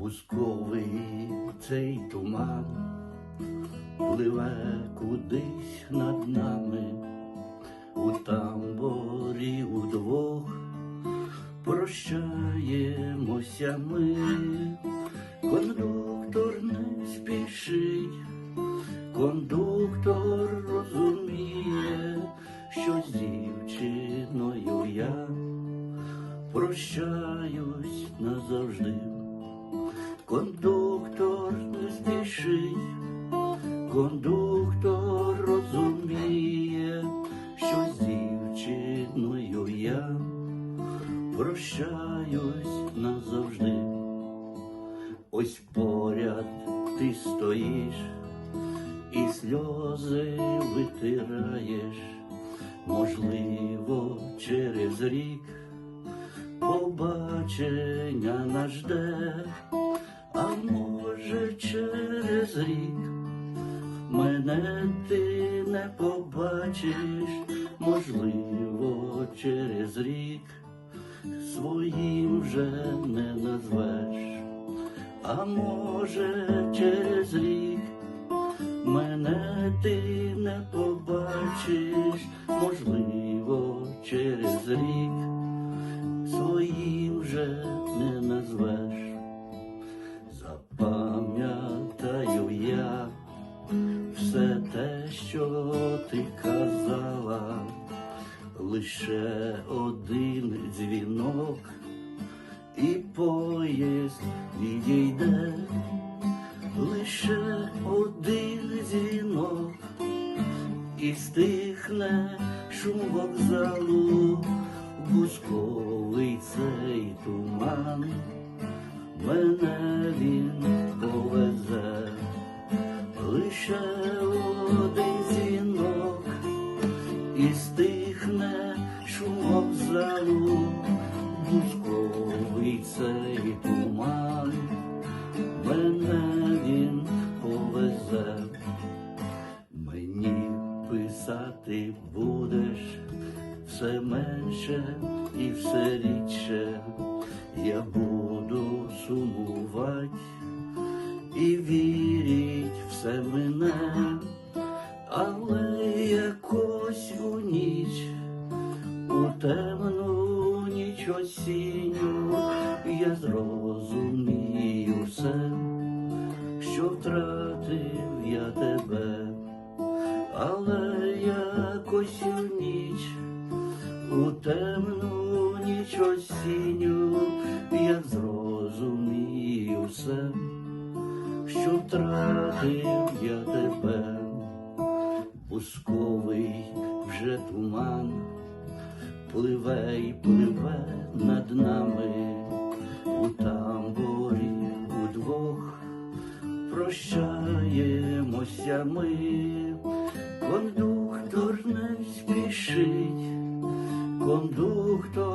Бусковий цей туман пливе кудись над нами, у тамборі удвох прощаємося ми, кондуктор не спішить, кондуктор розуміє, що з дівчиною я прощаюсь назавжди. Кондуктор не спішить, кондуктор розуміє, що з дівчиною я прощаюсь назавжди. Ось поряд ти стоїш і сльози витираєш, можливо, через рік побачення нас жде, а може через рік мене ти не побачиш, можливо, через рік своїм вже не назвеш, а може через рік мене ти не побачиш, можливо, через рік своїм вже не назвеш. Лише один дзвінок, і поїзд відійде, лише один дзвінок, і стихне шум вокзалу, бузковий цей туман, мене він повезе, лише один дзвінок, і стихне шум вокзалу, бузковий цей туман, мене він повезе. Мені писати будеш все менше і все рідше. Я буду сумувати і вірить все мене, зрозумію все, що втратив я тебе, але якось у ніч, у темну ніч осінню я зрозумію все, що втратив я тебе, пусковий вже туман, пливе й пливе над нами прощаємося ми, кондуктор не спішить, кондуктор